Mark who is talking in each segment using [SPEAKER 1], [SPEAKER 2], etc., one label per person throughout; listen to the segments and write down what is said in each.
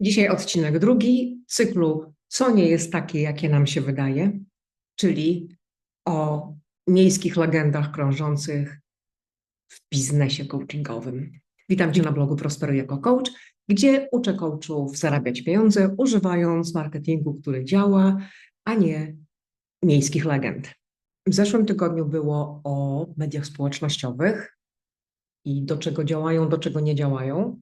[SPEAKER 1] Dzisiaj odcinek drugi cyklu Co nie jest takie, jakie nam się wydaje, czyli o miejskich legendach krążących w biznesie coachingowym. Witam Cię na blogu Prosperuj jako coach, gdzie uczę coachów zarabiać pieniądze, używając marketingu, który działa, a nie miejskich legend. W zeszłym tygodniu było o mediach społecznościowych i do czego działają, do czego nie działają.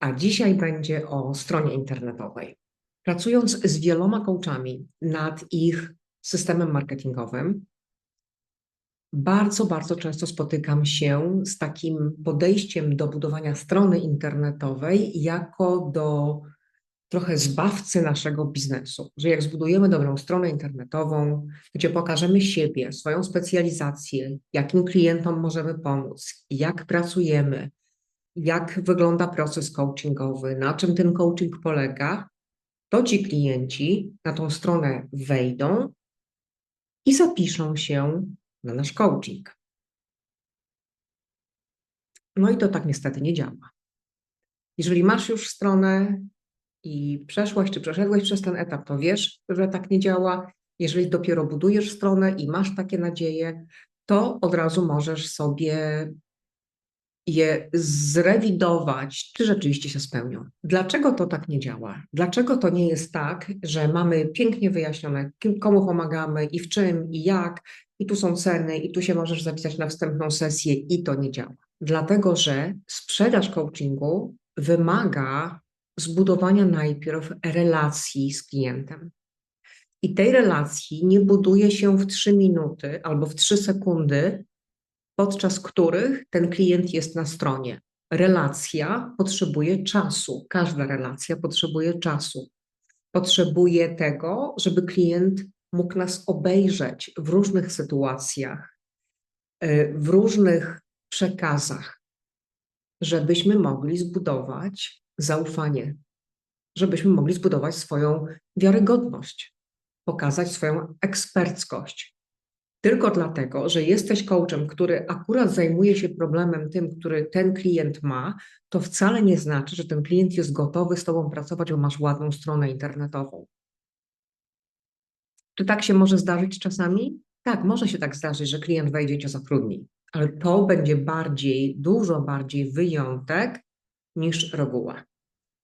[SPEAKER 1] A dzisiaj będzie o stronie internetowej. Pracując z wieloma coachami nad ich systemem marketingowym, bardzo, bardzo często spotykam się z takim podejściem do budowania strony internetowej jako do trochę zbawcy naszego biznesu. Że jak zbudujemy dobrą stronę internetową, gdzie pokażemy siebie, swoją specjalizację, jakim klientom możemy pomóc, jak pracujemy, jak wygląda proces coachingowy, na czym ten coaching polega, to ci klienci na tą stronę wejdą i zapiszą się na nasz coaching. No i to tak niestety nie działa. Jeżeli masz już stronę i przeszłaś czy przeszedłeś przez ten etap, to wiesz, że tak nie działa. Jeżeli dopiero budujesz stronę i masz takie nadzieje, to od razu możesz sobie je zrewidować, czy rzeczywiście się spełnią. Dlaczego to tak nie działa? Dlaczego to nie jest tak, że mamy pięknie wyjaśnione, komu pomagamy i w czym i jak, i tu są ceny, i tu się możesz zapisać na wstępną sesję, i to nie działa? Dlatego, że sprzedaż coachingu wymaga zbudowania najpierw relacji z klientem. I tej relacji nie buduje się w trzy minuty albo w trzy sekundy, podczas których ten klient jest na stronie. Relacja potrzebuje czasu, każda relacja potrzebuje czasu. Potrzebuje tego, żeby klient mógł nas obejrzeć w różnych sytuacjach, y, w różnych przekazach, żebyśmy mogli zbudować zaufanie, żebyśmy mogli zbudować swoją wiarygodność, pokazać swoją eksperckość, tylko dlatego, że jesteś coachem, który akurat zajmuje się problemem tym, który ten klient ma, to wcale nie znaczy, że ten klient jest gotowy z Tobą pracować, bo masz ładną stronę internetową. Czy tak się może zdarzyć czasami? Tak, może się tak zdarzyć, że klient wejdzie Cię zatrudni, ale to będzie bardziej, dużo bardziej wyjątek niż reguła.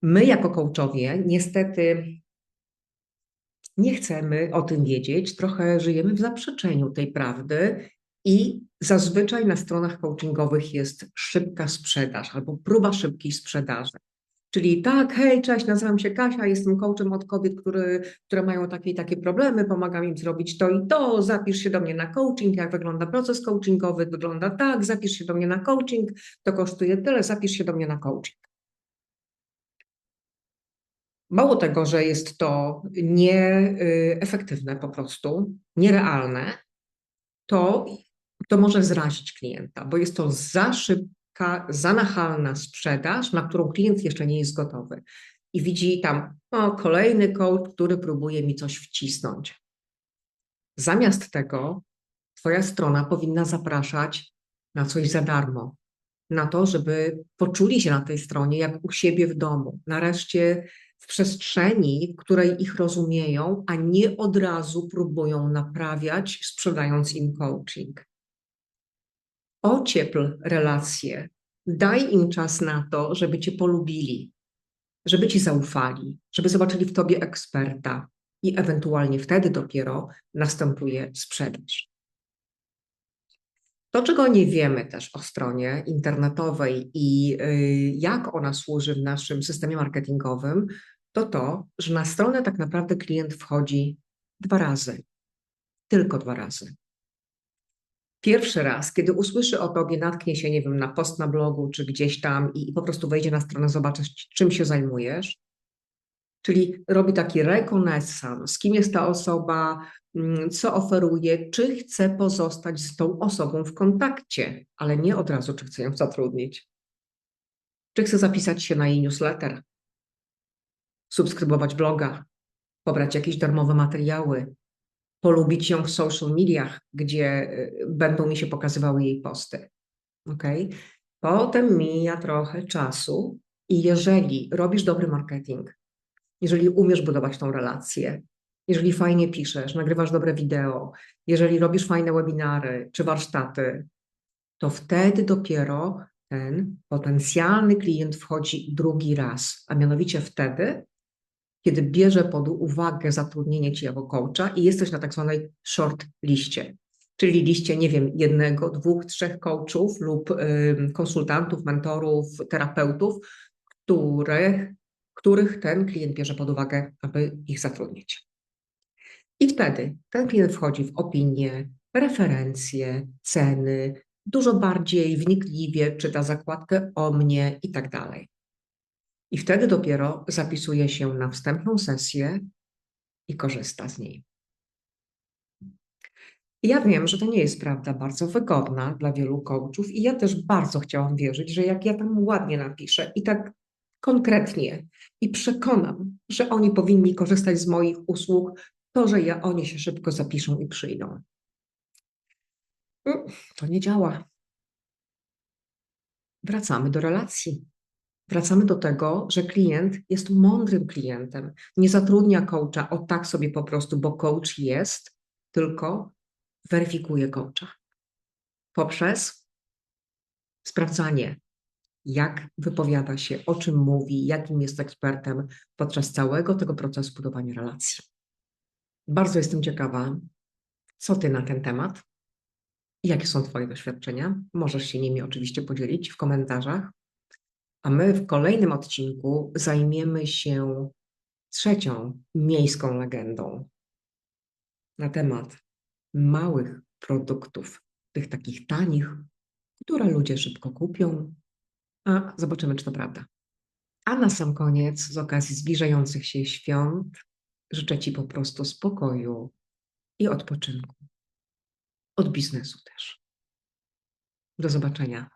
[SPEAKER 1] My jako coachowie niestety nie chcemy o tym wiedzieć, trochę żyjemy w zaprzeczeniu tej prawdy i zazwyczaj na stronach coachingowych jest szybka sprzedaż albo próba szybkiej sprzedaży. Czyli tak, hej, cześć, nazywam się Kasia, jestem coachem od kobiet, który, które mają takie i takie problemy, pomagam im zrobić to i to, zapisz się do mnie na coaching, jak wygląda proces coachingowy, wygląda tak, zapisz się do mnie na coaching, to kosztuje tyle, zapisz się do mnie na coaching. Mało tego, że jest to nieefektywne po prostu, nierealne, to, to może zrazić klienta, bo jest to za szybka, za nachalna sprzedaż, na którą klient jeszcze nie jest gotowy. I widzi tam, o, kolejny coach, który próbuje mi coś wcisnąć. Zamiast tego, Twoja strona powinna zapraszać na coś za darmo, na to, żeby poczuli się na tej stronie jak u siebie w domu. Nareszcie w przestrzeni, w której ich rozumieją, a nie od razu próbują naprawiać, sprzedając im coaching. Ociepl relacje, daj im czas na to, żeby cię polubili, żeby ci zaufali, żeby zobaczyli w tobie eksperta i ewentualnie wtedy dopiero następuje sprzedaż. To, czego nie wiemy też o stronie internetowej i y, jak ona służy w naszym systemie marketingowym, to to, że na stronę tak naprawdę klient wchodzi dwa razy. Tylko dwa razy. Pierwszy raz, kiedy usłyszy o tobie, natknie się, nie wiem, na post na blogu czy gdzieś tam i, po prostu wejdzie na stronę, zobaczyć, czym się zajmujesz. Czyli robi taki rekonesans, kim jest ta osoba, co oferuje, czy chce pozostać z tą osobą w kontakcie, ale nie od razu, czy chce ją zatrudnić. Czy chce zapisać się na jej newsletter, subskrybować bloga, pobrać jakieś darmowe materiały, polubić ją w social mediach, gdzie y, będą mi się pokazywały jej posty. Ok? Potem mija trochę czasu i jeżeli robisz dobry marketing, jeżeli umiesz budować tą relację, jeżeli fajnie piszesz, nagrywasz dobre wideo, jeżeli robisz fajne webinary czy warsztaty, to wtedy dopiero ten potencjalny klient wchodzi drugi raz, a mianowicie wtedy, kiedy bierze pod uwagę zatrudnienie Cię jako coacha i jesteś na tak zwanej short liście, czyli liście, nie wiem, jednego, dwóch, trzech coachów lub y, konsultantów, mentorów, terapeutów, których, których ten klient bierze pod uwagę, aby ich zatrudnić. I wtedy ten klient wchodzi w opinie, referencje, ceny, dużo bardziej wnikliwie czyta zakładkę o mnie i tak dalej. I wtedy dopiero zapisuje się na wstępną sesję i korzysta z niej. Ja wiem, że to nie jest prawda bardzo wygodna dla wielu coachów i ja też bardzo chciałam wierzyć, że jak ja tam ładnie napiszę i tak konkretnie i przekonam, że oni powinni korzystać z moich usług, to, że ja, oni się szybko zapiszą i przyjdą. Mm, to nie działa. Wracamy do relacji. Wracamy do tego, że klient jest mądrym klientem. Nie zatrudnia coacha o tak sobie po prostu, bo coach jest, tylko weryfikuje coacha poprzez sprawdzanie, jak wypowiada się, o czym mówi, jakim jest ekspertem podczas całego tego procesu budowania relacji. Bardzo jestem ciekawa, co Ty na ten temat jakie są Twoje doświadczenia. Możesz się nimi oczywiście podzielić w komentarzach. A my w kolejnym odcinku zajmiemy się trzecią miejską legendą na temat małych produktów, tych takich tanich, które ludzie szybko kupią, a zobaczymy, czy to prawda. A na sam koniec, z okazji zbliżających się świąt, życzę Ci po prostu spokoju i odpoczynku. Od biznesu też. Do zobaczenia